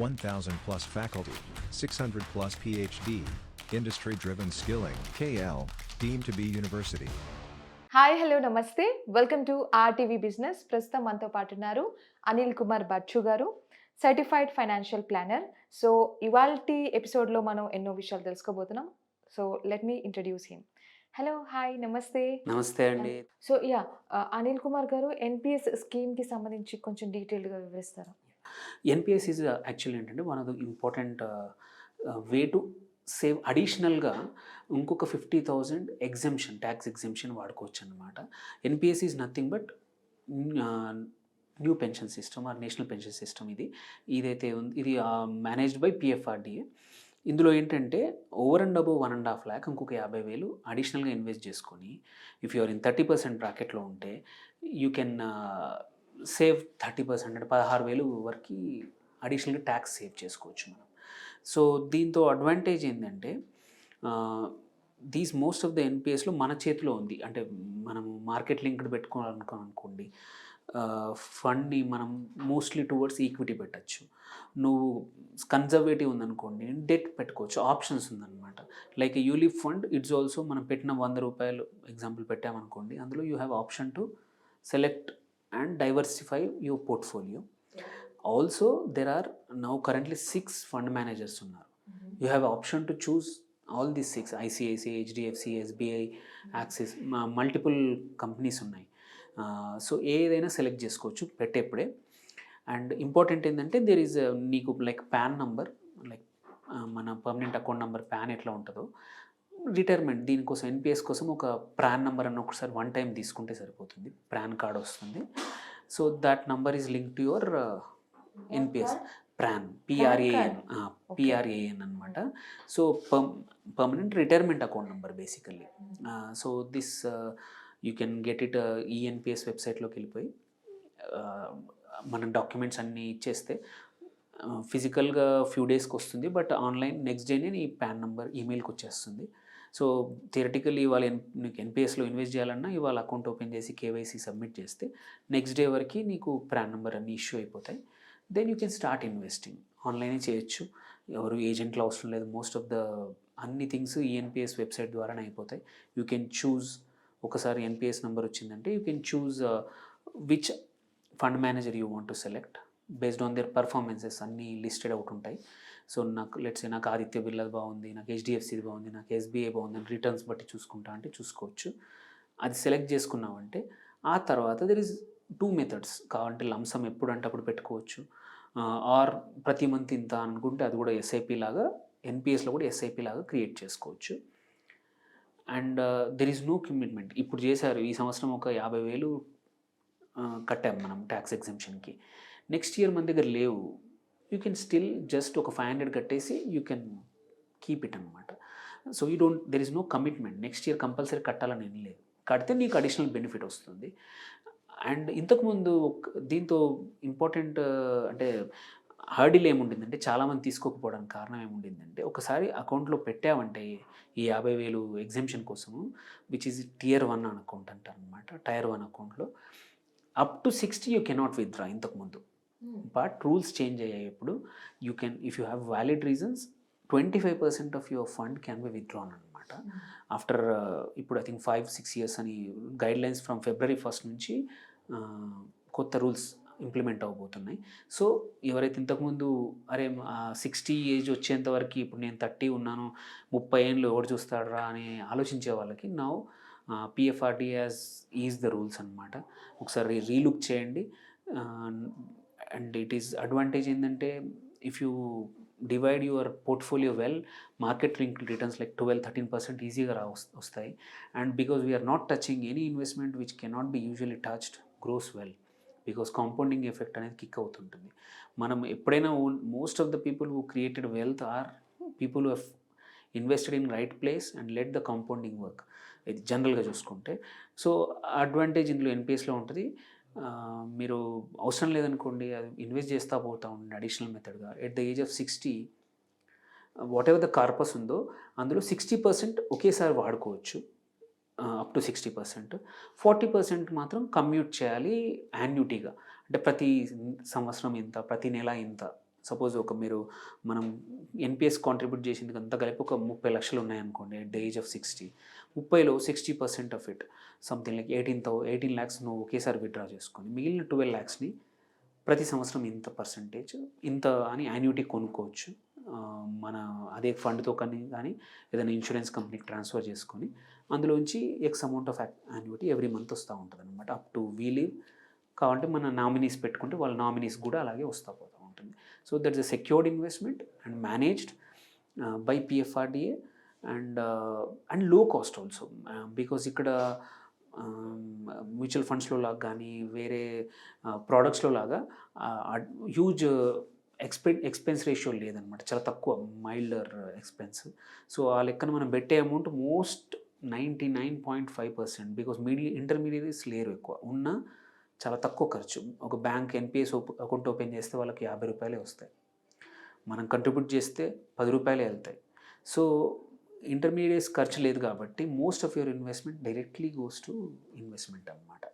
1000 plus faculty, 600 plus PhD, industry driven skilling, KL, deemed to be university. Hi hello నమస్తే welcome to RTV business ప్రస్తుతం మనతో పాటు ఉన్నారు అనిల్ కుమార్ బచ్చు గారు సర్టిఫైడ్ ఫైనాన్షియల్ ప్లానర్ సో ఇవాల్టి ఎపిసోడ్లో మనం ఎన్నో విషయాలు తెలుసుకోబోతున్నాం. So let me introduce him hello hi నమస్తే నమస్తే అండి. So yeah Anil Kumar garu NPS స్కీమ్కి సంబంధించి కొంచెం డీటెయిల్గా వివరిస్తారా? ఎన్పిఎస్ ఈజ్ యాక్చువల్లీ ఏంటంటే one of the important way to save అడిషనల్గా ఇంకొక fifty thousand exemption tax exemption వాడుకోవచ్చు అనమాట NPS is nothing but new pension system or national pension system ఇది. ఇదైతే ఉంది ఇది మేనేజ్డ్ బై పిఎఫ్ఆర్డిఏ ఇందులో ఏంటంటే over and above one and half lakh ఇంకొక యాభై వేలు అడిషనల్గా ఇన్వెస్ట్ చేసుకొని if you're in thirty percent బ్రాకెట్లో ఉంటే you can save thirty percent అంటే పదహారు వేలు వరకు అడిషనల్గా ట్యాక్స్ సేవ్ చేసుకోవచ్చు మనం. సో దీంతో అడ్వాంటేజ్ ఏంటంటే దీస్ మోస్ట్ ఆఫ్ ద ఎన్పిఎస్లో మన చేతిలో ఉంది. అంటే మనం మార్కెట్ లింక్డ్ పెట్టుకోవాలనుకో అనుకోండి ఫండ్ని మనం మోస్ట్లీ టువర్డ్స్ ఈక్విటీ పెట్టచ్చు. నువ్వు కన్జర్వేటివ్ ఉందనుకోండి డెట్ పెట్టుకోవచ్చు ఆప్షన్స్ ఉందన్నమాట. Like ULIP fund it's also మనం పెట్టిన వంద రూపాయలు ఎగ్జాంపుల్ పెట్టామనుకోండి అందులో you have option to select and diversify your portfolio also there are now currently six fund managers ఉన్నారు. You have option to choose all this six ICICI HDFC SBI Axis multiple companies ఉన్నాయి. So ఏదైనా select చేసుకోవచ్చు పెట్టేప్పుడే. And important ఏంటంటే there is నీకు like PAN number like మన permanent account number PAN ఎట్లా ఉంటుందో రిటైర్మెంట్ దీనికోసం ఎన్పిఎస్ కోసం ఒక ప్రాన్ నెంబర్ అన్న ఒకసారి వన్ టైం తీసుకుంటే సరిపోతుంది. ప్రాన్ కార్డ్ వస్తుంది. So that number is link to your NPS PRAN PRAN PRAN అనమాట so permanent retirement account number basically. So this you can get it eNPS వెబ్సైట్లోకి వెళ్ళిపోయి మన డాక్యుమెంట్స్ అన్నీ ఇచ్చేస్తే ఫిజికల్గా ఫ్యూ డేస్కి వస్తుంది బట్ ఆన్లైన్ నెక్స్ట్ డేనే నీ పాన్ నెంబర్ ఈమెయిల్కి వచ్చేస్తుంది. సో థియరటికల్లీ ఇవాళ ఎన్ నీకు ఎన్పిఎస్లో ఇన్వెస్ట్ చేయాలన్నా ఇవాళ అకౌంట్ ఓపెన్ చేసి కేవైసీ సబ్మిట్ చేస్తే నెక్స్ట్ డే వరకు నీకు ప్రాన్ నెంబర్ అన్ని ఇష్యూ అయిపోతాయి. Then you can start investing ఆన్లైనే చేయొచ్చు. ఎవరు ఏజెంట్లు అవసరం లేదు. మోస్ట్ ఆఫ్ ద అన్ని థింగ్స్ ఈఎన్పిఎస్ వెబ్సైట్ ద్వారానే అయిపోతాయి. యూ కెన్ చూజ్ ఒకసారి ఎన్పిఎస్ నెంబర్ వచ్చిందంటే you can choose which fund manager you want to select based on their performances అన్నీ లిస్టెడ్ అవుట్ ఉంటాయి. సో నాకు లెట్స్ నాకు ఆదిత్య బిర్లాది బాగుంది నాకు హెచ్డిఎఫ్సిది బాగుంది నాకు ఎస్బీఐ బాగుంది అని రిటర్న్స్ బట్టి చూసుకుంటా అంటే చూసుకోవచ్చు. అది సెలెక్ట్ చేసుకున్నామంటే ఆ తర్వాత దెర్ ఇస్ టూ మెథడ్స్ కావాలంటే లంసం ఎప్పుడంటే అప్పుడు పెట్టుకోవచ్చు. ఆర్ ప్రతి మంత్ ఇంత అనుకుంటే అది కూడా ఎస్ఐపి లాగా ఎన్పిఎస్లో కూడా ఎస్ఐపి లాగా క్రియేట్ చేసుకోవచ్చు. And there is no commitment ఇప్పుడు చేశారు ఈ సంవత్సరం ఒక యాభై వేలు కట్టాం మనం ట్యాక్స్ ఎగ్జామ్షన్కి నెక్స్ట్ ఇయర్ మన దగ్గర లేవు. యూ కెన్ స్టిల్ జస్ట్ ఒక ఫైవ్ హండ్రెడ్ కట్టేసి యూ కెన్ కీప్ ఇట్ అనమాట so you don't there is no commitment next year compulsory కట్టాలని ఏం లేదు. కడితే నీకు అడిషనల్ బెనిఫిట్ వస్తుంది. అండ్ ఇంతకుముందు దీంతో ఇంపార్టెంట్ అంటే హర్డిల్ ఏముండిందంటే చాలామంది తీసుకోకపోవడానికి కారణం ఏముండిందంటే ఒకసారి అకౌంట్లో పెట్టావంటే ఈ యాభై వేలు ఎగ్జామ్షన్ కోసము which is tier one account అంటారు అనమాట టైర్ వన్ అకౌంట్లో up to sixty you cannot withdraw ఇంతకుముందు బట్ రూల్స్ చేంజ్ అయ్యాయి ఇప్పుడు you can if you have valid reasons twenty five percent of your fund can be withdrawn అనమాట after ఇప్పుడు I think five six years అని guidelines from February first నుంచి కొత్త rules implement అవబోతున్నాయి. So ఎవరైతే ఇంతకుముందు అరే సిక్స్టీ ఏజ్ వచ్చేంత వరకు ఇప్పుడు నేను థర్టీ ఉన్నాను ముప్పై ఏళ్ళు ఎవరు చూస్తాడరా అని ఆలోచించే వాళ్ళకి నా PFRD as is the rules అనమాట ఒకసారి రీలుక్ చేయండి. అండ్ ఇట్ ఈస్ అడ్వాంటేజ్ ఏంటంటే if you divide your portfolio well market link returns like twelve thirteen percent ఈజీగా రా వస్తాయి and because we're not touching any investment which cannot be usually touched grows well because compounding effect అనేది kick అవుతుంటుంది. మనం ఎప్పుడైనా most of the people who created wealth are people who invested in right place and let the compounding work ఇది జనరల్గా చూసుకుంటే. So advantage ఇందులో ఎన్పిఎస్లో ఉంటుంది. మీరు అవసరం లేదనుకోండి అది ఇన్వెస్ట్ చేస్తూ పోతా ఉండండి additional మెథడ్గా at the age of sixty whatever the corpus ఉందో అందులో సిక్స్టీ పర్సెంట్ ఒకేసారి వాడుకోవచ్చు. Up to sixty percent forty percent మాత్రం కమ్యూట్ చేయాలి యాన్యుటీగా అంటే ప్రతి సంవత్సరం ఇంత ప్రతి నెల ఇంత. సపోజ్ ఒక మీరు మనం ఎన్పిఎస్ కాంట్రిబ్యూట్ చేసింది అంతా కలిపి ఒక ముప్పై లక్షలు ఉన్నాయనుకోండి at the age of sixty ముప్పైలో sixty percent of it something like eighteen thou eighteen lakhs నువ్వు ఒకేసారి విత్డ్రా చేసుకొని మిగిలిన ట్వెల్వ్ ల్యాక్స్ని ప్రతి సంవత్సరం ఇంత పర్సంటేజ్ ఇంత అని యాన్యుటీ కొనుక్కోవచ్చు. మన అదే ఫండ్తో కానీ కానీ ఏదైనా ఇన్సూరెన్స్ కంపెనీకి ట్రాన్స్ఫర్ చేసుకొని అందులోంచి X amount of annuity every month వస్తూ ఉంటుంది అనమాట అప్ టు వీ లీవ్ కావాలంటే మన నామినీస్ పెట్టుకుంటే వాళ్ళ నామినీస్ కూడా అలాగే వస్తూ పోతూ ఉంటుంది. So that is a secured investment and managed by PFRDA and and low cost also because ఇక్కడ మ్యూచువల్ ఫండ్స్లో లాగా కానీ వేరే uh, ప్రోడక్ట్స్లో లాగా హ్యూజ్ ఎక్స్పెన్ ఎక్స్పెన్స్ రేషియో లేదనమాట చాలా తక్కువ మైల్డర్ ఎక్స్పెన్స్ సో ఆ లెక్కన మనం పెట్టే amount most ninety nine point five percent because media intermediates లేరు ఎక్కువ. ఉన్న చాలా తక్కువ ఖర్చు. ఒక బ్యాంక్ ఎన్పిఎస్ అకౌంట్ ఓపెన్ చేస్తే వాళ్ళకి యాభై రూపాయలే వస్తాయి. మనం కంట్రిబ్యూట్ చేస్తే పది రూపాయలే వెళ్తాయి. సో ఇంటర్మీడియట్స్ ఖర్చు లేదు కాబట్టి most of your investment directly goes to investment అనమాట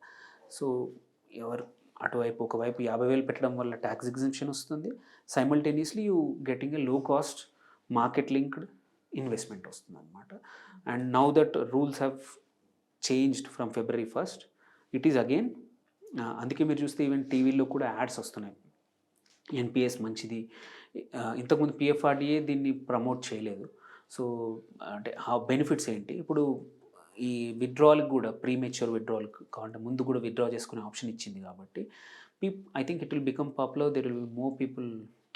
సో ఎవరు అటువైపు ఒకవైపు యాభై వేలు పెట్టడం వల్ల ట్యాక్స్ ఎగ్జిబిషన్ వస్తుంది. Simultaneously you getting a low cost market linked investment వస్తుంది అనమాట and now that rules have changed from February first it is again అందుకే మీరు చూస్తే ఈవెన్ టీవీలో కూడా యాడ్స్ వస్తున్నాయి. ఎన్పిఎస్ మంచిది. ఇంతకుముందు పిఎఫ్ఆర్డిఏ దీన్ని ప్రమోట్ చేయలేదు. సో అంటే ఆ బెనిఫిట్స్ ఏంటి? ఇప్పుడు ఈ విత్డ్రాల్కి కూడా ప్రీమెచ్యూర్ విత్డ్రాల్ కావాలంటే ముందు కూడా విత్డ్రా చేసుకునే ఆప్షన్ ఇచ్చింది కాబట్టి peep I think it will become popular there will more people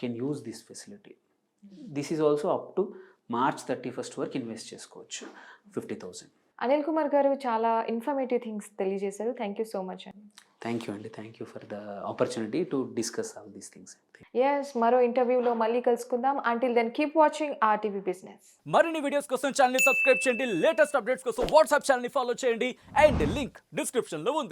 can use this facility this is also up to March thirty first వరకు ఇన్వెస్ట్ చేసుకోవచ్చు. ఫిఫ్టీ థౌసండ్ అనిల్ కుమార్ గారు చాలా ఇన్ఫర్మేటివ్ థింగ్స్ తెలియజేశారు. థ్యాంక్ యూ సో మచ్ అండి thank you అండి thank you for the opportunity to discuss all these things yes మరో ఇంటర్వ్యూలో మళ్ళీ కలుసుకుందాం. Until then keep watching RTV business మరిన్ని వీడియోస్ కోసం ఛానల్ సబ్స్క్రైబ్ చేయండి. లేటెస్ట్ అప్డేట్స్ కోసం వాట్సాప్ ఛానల్ ఫాలో చేయండి. అండ్ లింక్ డిస్క్రిప్షన్లో ఉంది.